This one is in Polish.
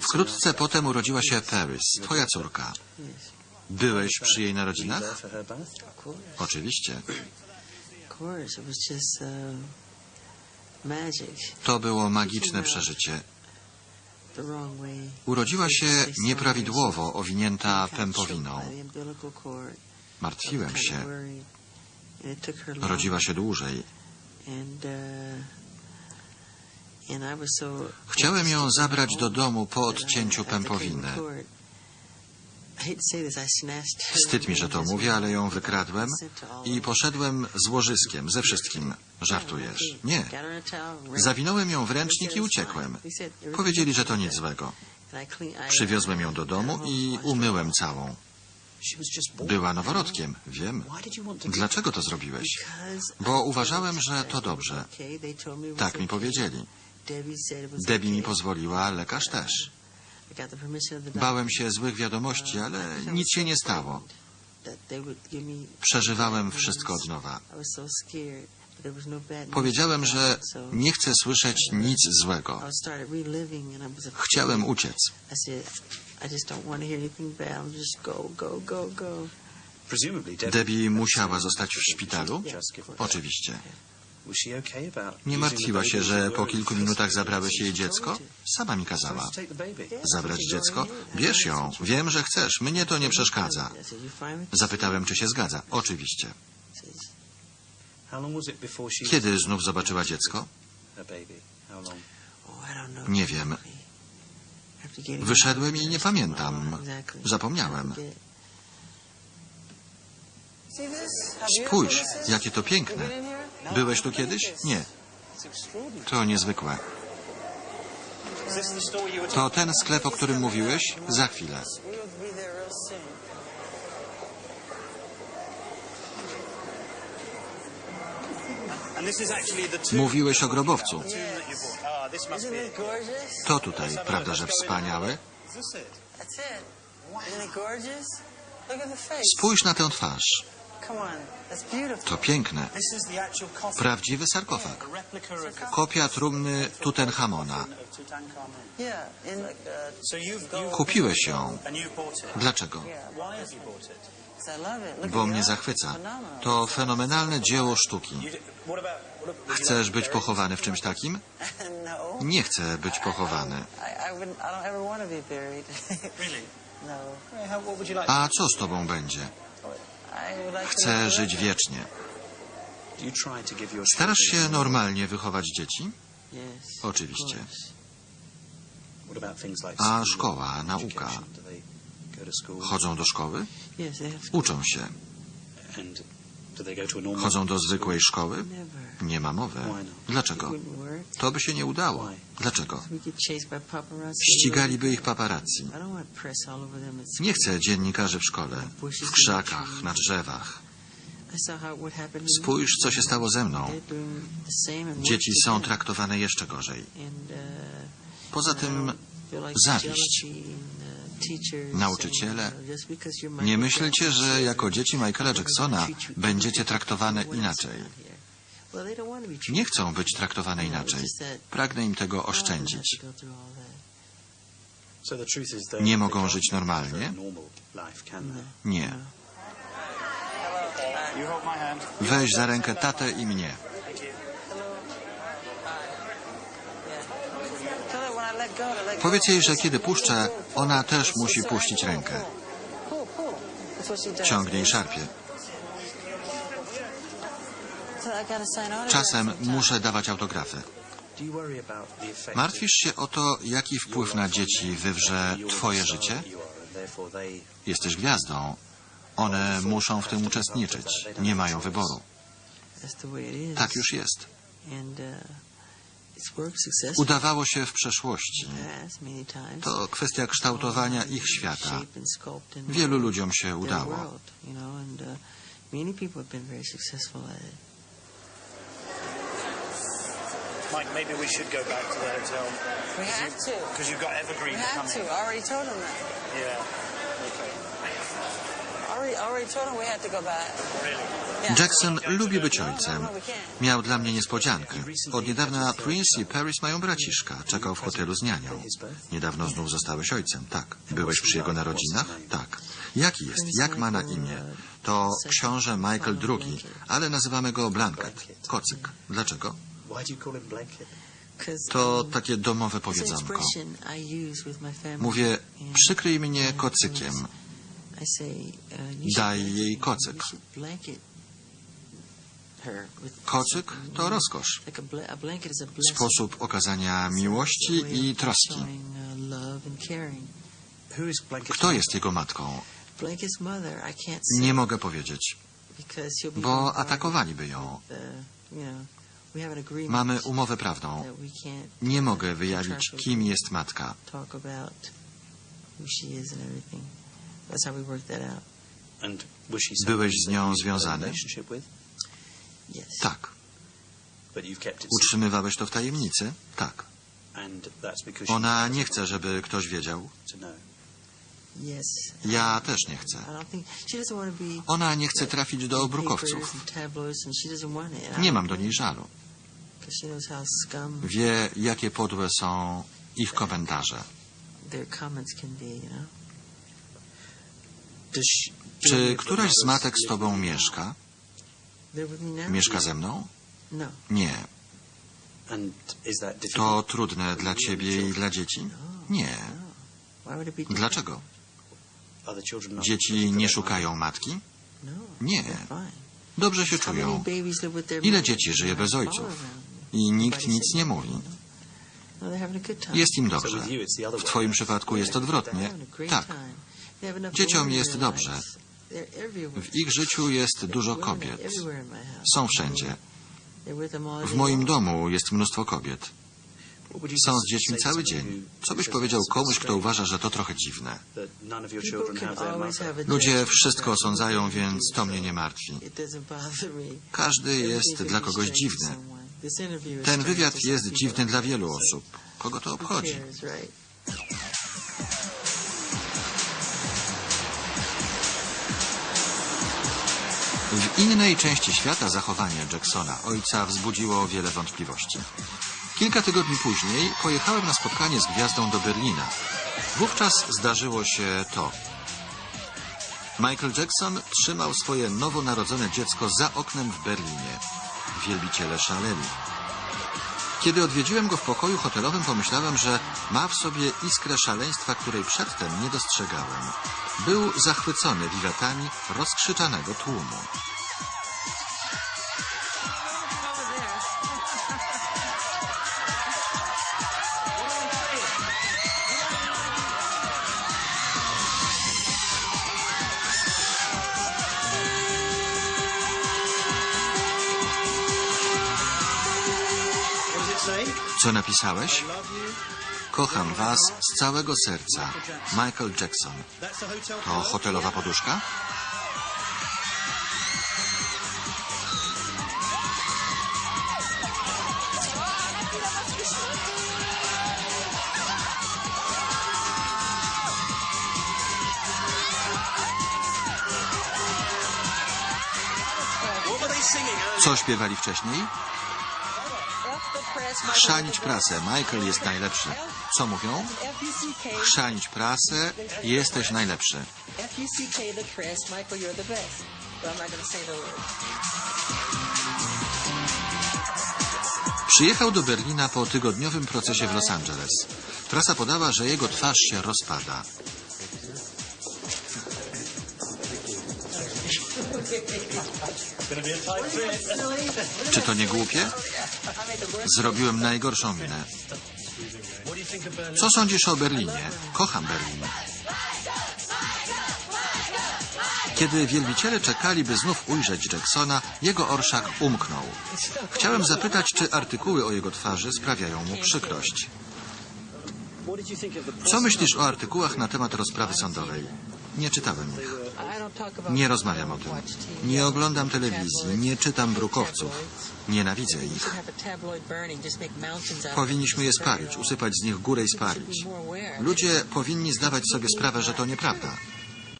Wkrótce potem urodziła się Paris, twoja córka. Byłeś przy jej narodzinach? Oczywiście. Uh. To było magiczne przeżycie. Urodziła się nieprawidłowo, owinięta pępowiną. Martwiłem się. Rodziła się dłużej. Chciałem ją zabrać do domu po odcięciu pępowiny. Wstyd mi, że to mówię, ale ją wykradłem i poszedłem z łożyskiem, ze wszystkim. Żartujesz? Nie. Zawinąłem ją w ręcznik i uciekłem. Powiedzieli, że to nic złego. Przywiozłem ją do domu i umyłem całą. Była noworodkiem, wiem. Dlaczego to zrobiłeś? Bo uważałem, że to dobrze. Tak mi powiedzieli. Debbie mi pozwoliła, lekarz też. Bałem się złych wiadomości, ale nic się nie stało. Przeżywałem wszystko od nowa. I was so scared, but there was no Powiedziałem, że nie chcę słyszeć nic złego. Chciałem uciec. Debbie, musiała zostać w szpitalu? Oczywiście. Nie martwiła się, że po kilku in minutach first zabrałeś jej dziecko? Sama mi kazała. Zabrać dziecko? Bierz ją. Wiem, że chcesz. Mnie to nie przeszkadza. Zapytałem, czy się zgadza. Oczywiście. Kiedy znów zobaczyła dziecko? Oh. Nie wiem. Wyszedłem i nie pamiętam. Zapomniałem. Spójrz, jakie to piękne. Byłeś tu kiedyś? Nie. To niezwykłe. To ten sklep, o którym mówiłeś? Za chwilę. Mówiłeś o grobowcu. To tutaj, prawda, że face. Spójrz na tę twarz. To piękne. Prawdziwy sarkofag. Kopia trumny Tutenchamona. uh, Kupiłeś ją. Dlaczego? Bo mnie zachwyca. To fenomenalne dzieło sztuki. Chcesz być pochowany w czymś takim? no. Nie chcę być pochowany. No. A co z tobą będzie? Chcę żyć wiecznie. Starasz się normalnie wychować dzieci? Oczywiście. A szkoła, nauka? Chodzą do szkoły? Uczą się. Chodzą do zwykłej szkoły? Nie ma mowy. Dlaczego? To by się nie udało. Dlaczego? Ścigaliby ich paparazzi. Nie chcę dziennikarzy w szkole, w krzakach, na drzewach. I saw how what happened to me. Spójrz, co się stało ze mną. Dzieci są traktowane jeszcze gorzej. Uh, Poza tym zawiść. Nauczyciele. Nie myślcie, że jako dzieci Michaela Jacksona będziecie traktowane inaczej. Nie chcą być traktowane No, inaczej. Pragnę im tego oszczędzić. Nie mogą żyć normalnie? Nie. Hand. Weź za rękę tatę i mnie. Thank you. Tell her when I let go to let go. Powiedz jej, że kiedy puszczę, ona też musi puścić rękę. Ciągnie i szarpie. Czasem muszę dawać autografy. Martwisz się o to, jaki wpływ na dzieci wywrze twoje życie? Jesteś gwiazdą. One muszą w tym uczestniczyć. Nie mają wyboru. Tak już jest. Udawało się w przeszłości. To kwestia kształtowania ich świata. Wielu ludziom się udało. you uh, many people have been very successful at it. Mike, maybe we should go back to the hotel. We have to. Because you've got Evergreen We have coming. to. I already told them that. Yeah. Okay. I already, I already told them we had to go back. Really? Jackson lubi być ojcem. Miał dla mnie niespodziankę. Od niedawna Prince i Paris mają braciszka. Czekał w hotelu z nianią. Niedawno znów zostałeś ojcem. Tak. Byłeś przy jego narodzinach? Tak. Jaki jest? Jak ma na imię? To książę Michael II, ale nazywamy go Blanket. Kocyk. Dlaczego? To takie domowe powiedzonko. Mówię, przykryj mnie kocykiem. uh, Daj jej kocyk. you should blanket her with Kocyk to know, rozkosz. Sposób okazania miłości i troski. uh? Kto jest jego matką? Nie mogę powiedzieć, because she'll be bo atakowaliby ją. uh, Mamy umowę prawną. that we can't Nie mogę wyjawić, kim jest matka. Byłeś z nią związany? Tak. Utrzymywałeś to w tajemnicy? Tak. Ona nie chce, żeby ktoś wiedział. Ja też nie chcę. Ona nie chce trafić do obrukowców. Nie mam do niej żalu. Wie, jakie podłe są ich komentarze. Czy któraś z matek z tobą mieszka? Mieszka ze mną? No. Nie. To trudne dla ciebie i dla dzieci? No. Nie. Dlaczego? Dzieci nie szukają matki? No. Nie. Dobrze się czują. Ile dzieci żyje bez ojców? I nikt nic nie no, mówi. no. No. Jest im dobrze. W twoim przypadku jest odwrotnie. Tak. Dzieciom jest dobrze. W ich życiu jest dużo kobiet. Są wszędzie. W moim domu jest mnóstwo kobiet. Są z dziećmi cały dzień. Co byś powiedział komuś, kto uważa, że to trochę dziwne? Ludzie wszystko osądzają, więc to mnie nie martwi. Każdy jest dla kogoś dziwny. Ten wywiad jest dziwny dla wielu osób. Kogo to obchodzi? W innej części świata zachowanie Jacksona, ojca, wzbudziło wiele wątpliwości. Kilka tygodni później pojechałem na spotkanie z gwiazdą do Berlina. Wówczas zdarzyło się to. Michael Jackson trzymał swoje nowonarodzone dziecko za oknem w Berlinie. Wielbiciele szaleli. Kiedy odwiedziłem go w pokoju hotelowym, pomyślałem, że ma w sobie iskrę szaleństwa, której przedtem nie dostrzegałem. Był zachwycony wiwatami rozkrzyczanego tłumu. Co napisałeś? Kocham was z całego serca. Michael Jackson. To hotelowa poduszka? Co śpiewali wcześniej? Chrzanić prasę. Michael jest najlepszy. Co mówią? Chrzanić prasę. Jesteś najlepszy. Przyjechał do Berlina po tygodniowym procesie w Los Angeles. Prasa podała, że jego twarz się rozpada. Czy to nie głupie? Zrobiłem najgorszą minę. Co sądzisz o Berlinie? Kocham Berlin. Kiedy wielbiciele czekali, by znów ujrzeć Jacksona, jego orszak umknął. Chciałem zapytać, czy artykuły o jego twarzy sprawiają mu przykrość. Co myślisz o artykułach na temat rozprawy sądowej? Nie czytałem ich. Nie rozmawiam o tym. Nie oglądam telewizji, nie czytam brukowców. Nienawidzę ich. Powinniśmy je spalić, usypać z nich górę i spalić. Ludzie powinni zdawać sobie sprawę, że to nieprawda.